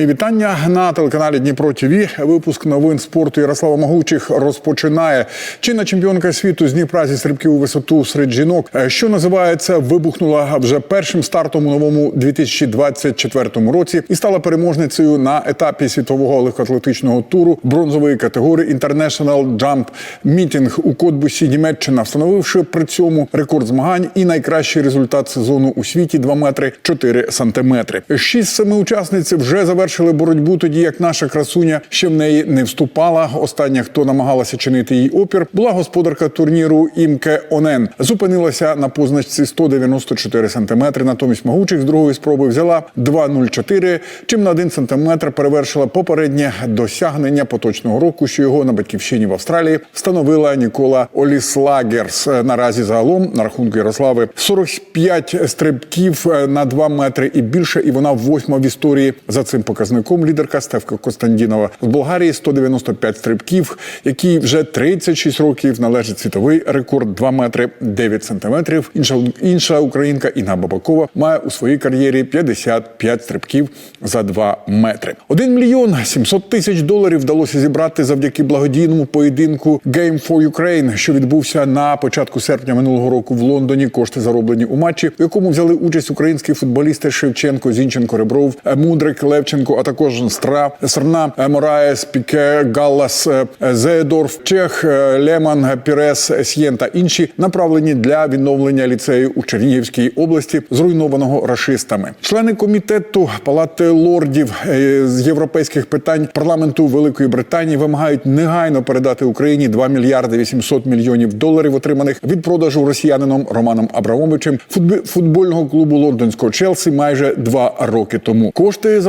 Мої вітання на телеканалі Дніпро ТВ. Випуск новин спорту Ярослава Могучих розпочинає. Чинна чемпіонка світу з Дніпра зі стрибків у висоту серед жінок, е, що називається, вибухнула вже першим стартом у новому 2024 році і стала переможницею на етапі світового легкоатлетичного туру бронзової категорії International Jump Meeting у Котбусі, Німеччина, встановивши при цьому рекорд змагань і найкращий результат сезону у світі 2 метри 4 сантиметри. Шість семи учасниць вже завершили боротьбу, тоді як наша красуня ще в неї не вступала. Остання, хто намагалася чинити їй опір, була господарка турніру Імке Онен. Зупинилася на позначці 194 сантиметри. Натомість могучих з другої спроби взяла 2,04, чим на 1 сантиметр перевершила попереднє досягнення поточного року, що його на батьківщині в Австралії встановила Нікола Оліслагерс. Наразі загалом на рахунку Ярослави 45 стрибків на 2 метри і більше, і вона восьма в історії. За цим показником лідерка Стевка Костандінова з Болгарії 195 стрибків, якій вже 36 років належить світовий рекорд 2 метри 9 сантиметрів. Інша інша українка Інна Бабакова має у своїй кар'єрі 55 стрибків за 2 метри. 1 мільйон 700 тисяч доларів вдалося зібрати завдяки благодійному поєдинку Game for Ukraine, що відбувся на початку серпня минулого року в Лондоні. Кошти зароблені у матчі, в якому взяли участь українські футболісти Шевченко, Зінченко, Ребров, Мудрик, Левченко, а також Стра, Срна, Мораєс, Піке, Галлас, Зеедорф, Чех, Леман, Пірес, Сєн та інші направлені для відновлення ліцею у Чернігівській області, зруйнованого рашистами. Члени комітету Палати лордів е, з європейських питань парламенту Великої Британії вимагають негайно передати Україні 2 мільярди 800 мільйонів доларів, отриманих від продажу росіянином Романом Абрамовичем футбольного клубу лондонського Челсі майже два роки тому. Кошти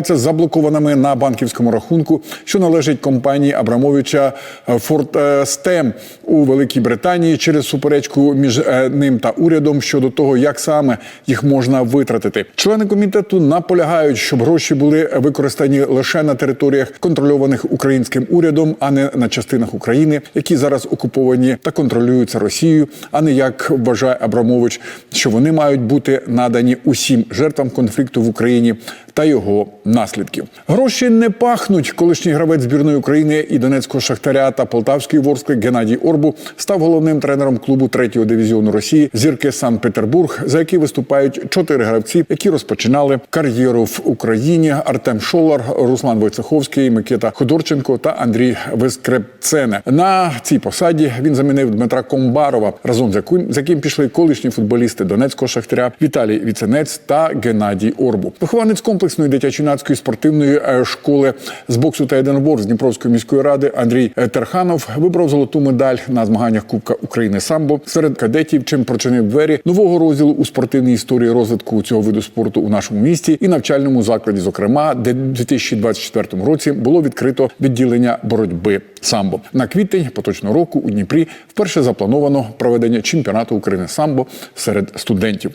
залишаються заблокованими на банківському рахунку, що належить компанії Абрамовича Фортстем у Великій Британії через суперечку між е, ним та урядом щодо того, як саме їх можна витратити. Члени комітету наполягають, щоб гроші були використані лише на територіях контрольованих українським урядом, а не на частинах України, які зараз окуповані та контролюються Росією, а не як вважає Абрамович, що вони мають бути надані усім жертвам конфлікту в Україні та його наслідків. Гроші не пахнуть. Колишній гравець збірної України і Донецького шахтаря та Полтавської ворскли Геннадій Орбу став головним тренером клубу третього дивізіону Росії зірки Санкт-Петербург, за який виступають чотири гравці, які розпочинали кар'єру в Україні: Артем Шолар, Руслан Войцеховський, Микита Ходорченко та Андрій Вискрепцене. На цій посаді він замінив Дмитра Комбарова, разом з яким, з яким пішли колишні футболісти Донецького шахтаря Віталій Віценець та Геннадій Орбу. Вихованець комплексної дитячо-юнацької спортивної е, школи з боксу та єдиноборств Дніпровської міської ради Андрій е, Терханов вибрав золоту медаль на змаганнях Кубка України самбо серед кадетів, чим прочинив двері нового розділу у спортивній історії розвитку цього виду спорту у нашому місті і навчальному закладі, зокрема, де в 2024 році було відкрито відділення боротьби самбо. На квітень поточного року у Дніпрі вперше заплановано проведення чемпіонату України самбо серед студентів.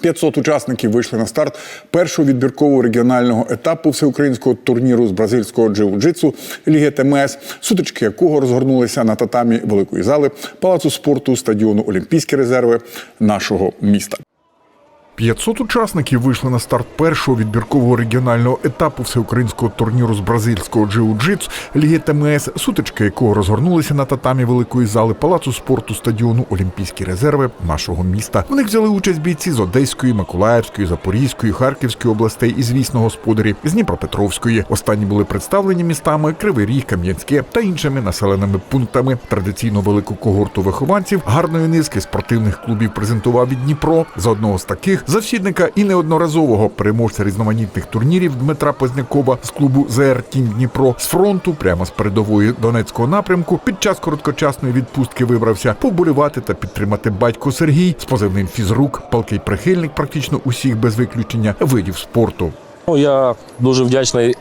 500 учасників вийшли на старт першого відбіркового регіонального етапу всеукраїнського турніру з бразильського джиу-джитсу Ліги ТМС, сутички якого розгорнулися на татамі великої зали палацу спорту стадіону Олімпійські резерви нашого міста. 500 учасників вийшли на старт першого відбіркового регіонального етапу всеукраїнського турніру з бразильського джиу-джитсу Ліги ТМС, сутички якого розгорнулися на татамі великої зали палацу спорту стадіону Олімпійські резерви нашого міста. В них взяли участь бійці з Одеської, Миколаївської, Запорізької, Харківської областей і, звісно, господарі з Дніпропетровської. Останні були представлені містами Кривий Ріг, Кам'янське та іншими населеними пунктами. Традиційно велику когорту вихованців гарної низки спортивних клубів презентував і Дніпро. За одного з таких завсідника і неодноразового переможця різноманітних турнірів Дмитра Познякова з клубу ЗР Тінь Дніпро з фронту, прямо з передової Донецького напрямку, під час короткочасної відпустки вибрався поболівати та підтримати батько Сергій з позивним фізрук, палкий прихильник практично усіх без виключення видів спорту. Ну, я дуже вдячний.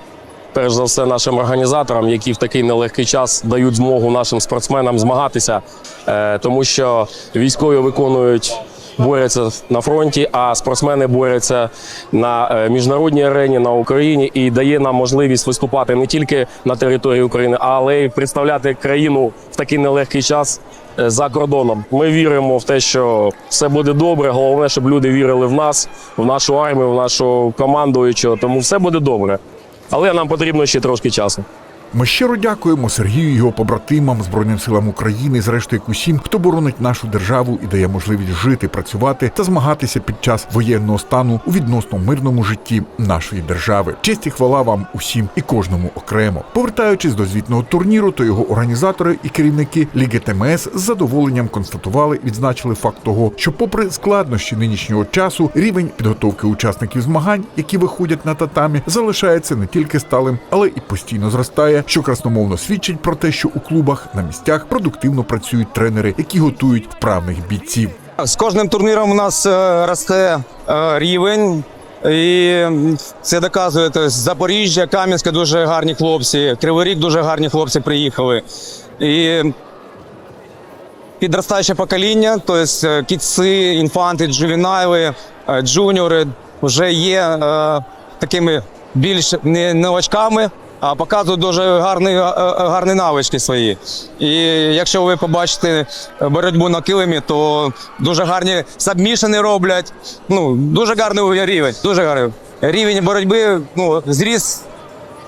Перш за все, нашим організаторам, які в такий нелегкий час дають змогу нашим спортсменам змагатися, е, тому що військові виконують борються на фронті, а спортсмени борються на е, міжнародній арені на Україні і дає нам можливість виступати не тільки на території України, але й представляти країну в такий нелегкий час е, за кордоном. Ми віримо в те, що все буде добре. Головне, щоб люди вірили в нас, в нашу армію, в нашу командуючого. Тому все буде добре. Але нам потрібно ще трошки часу. Ми щиро дякуємо Сергію, його побратимам, Збройним силам України, зрештою усім, хто боронить нашу державу і дає можливість жити, працювати та змагатися під час воєнного стану у відносно мирному житті нашої держави. Честь і хвала вам усім і кожному окремо. Повертаючись до звітного турніру, то його організатори і керівники Ліги ТМС з задоволенням констатували, відзначили факт того, що, попри складнощі нинішнього часу, рівень підготовки учасників змагань, які виходять на татамі, залишається не тільки сталим, але і постійно зростає, що красномовно свідчить про те, що у клубах на місцях продуктивно працюють тренери, які готують вправних бійців. З кожним турніром у нас е, росте е, рівень. І це доказує тобто, Запоріжжя, Кам'янське дуже гарні хлопці, Кривий Ріг дуже гарні хлопці приїхали. І підростаюче покоління, тобто кітси, інфанти, джувенайли, е, джуніори вже є е, такими більш не новачками, а показують дуже гарні, е, е, гарні навички свої. І якщо ви побачите боротьбу на килимі, то дуже гарні сабмішини роблять. Ну, дуже гарний рівень. Дуже гарний. Рівень боротьби ну, зріс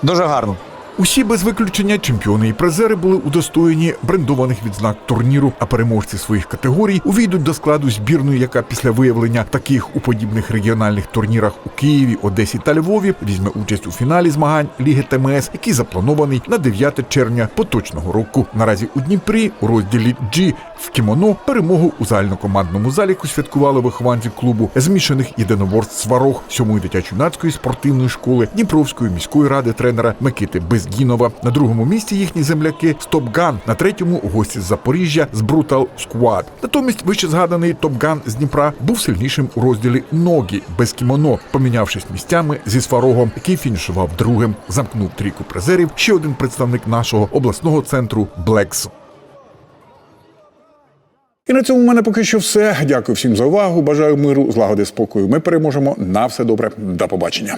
дуже гарно. Усі без виключення чемпіони і призери були удостоєні брендованих відзнак турніру, а переможці своїх категорій увійдуть до складу збірної, яка після виявлення таких у подібних регіональних турнірах у Києві, Одесі та Львові візьме участь у фіналі змагань Ліги ТМС, який запланований на 9 червня поточного року. Наразі у Дніпрі у розділі G в кімоно перемогу у загальнокомандному заліку святкували вихованці клубу змішаних єдиноборств Сварог сьомої дитячо-юнацької спортивної школи Дніпровської міської ради тренера Микити Безгінова. На другому місці їхні земляки Стопган, на третьому гості з Запоріжжя з Brutal Squad. Натомість вище згаданий Топган з Дніпра був сильнішим у розділі ногі без кімоно, помінявшись місцями зі Сварогом, який фінішував другим. Замкнув трійку призерів ще один представник нашого обласного центру Блекс. І на цьому в мене поки що все. Дякую всім за увагу. Бажаю миру, злагоди, спокою. Ми переможемо. На все добре. До побачення.